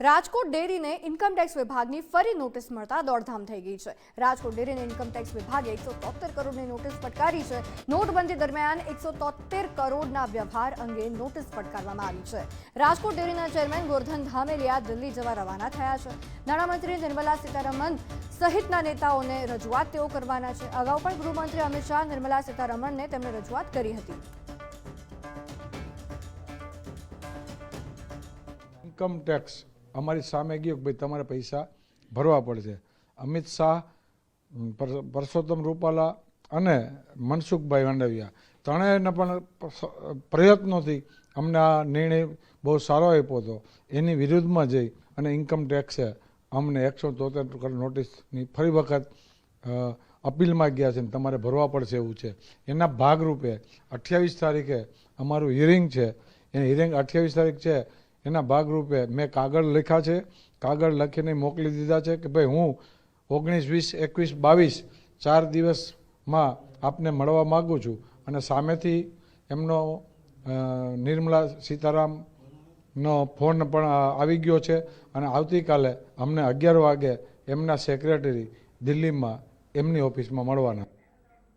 Rajkot ડેરીને income tax વિભાગની ફરી notice મળતા દોડધામ થઈ ગઈ છે. રાજકોટ ડેરીને ઇન્કમટેક્સ વિભાગે એકસો તોતેર કરોડની નોટિસ ફટકારી છે. નોટબંધી દરમિયાન એકસો તોતેર કરોડના વ્યવહાર અંગે નોટિસ ફટકારવામાં આવી છે. રાજકોટ ડેરીના ચેરમેન ગોરધન ધામેલિયા દિલ્હી જવા રવાના થયા છે. નાણામંત્રી નિર્મલા સીતારમણ સહિતના નેતાઓને રજૂઆત તેઓ કરવાના છે. અગાઉ પણ ગૃહમંત્રી અમિત શાહ નિર્મલા સીતારમણને તેમણે રજૂઆત કરી હતી. ઇન્કમ ટેક્સ અમારી સામે ગયો કે ભાઈ તમારે પૈસા ભરવા પડશે. અમિત શાહ પરસોત્તમ રૂપાલા અને મનસુખભાઈ માંડવિયા. ત્રણેયના પણ પ્રયત્નોથી અમને આ નિર્ણય બહુ સારો આપ્યો હતો. એની વિરુદ્ધમાં જઈ અને ઇન્કમ ટેક્સે અમને એકસો તોતેર નોટિસની ફરી વખત અપીલમાં ગયા છે ને તમારે ભરવા પડશે એવું છે. એના ભાગરૂપે અઠ્યાવીસ તારીખે અમારું હિયરિંગ છે. એ હિયરિંગ અઠ્યાવીસ તારીખ છે. એના ભાગરૂપે મેં કાગળ લખ્યા છે. કાગળ લખીને મોકલી દીધા છે કે ભાઈ હું ઓગણીસ, વીસ, એકવીસ, બાવીસ ચાર દિવસમાં આપને મળવા માગું છું. અને સામેથી એમનો નિર્મલા સીતારામનો ફોન પણ આવી ગયો છે. અને આવતીકાલે અમને અગિયાર વાગે એમના સેક્રેટરી દિલ્હીમાં એમની ઓફિસમાં મળવાના.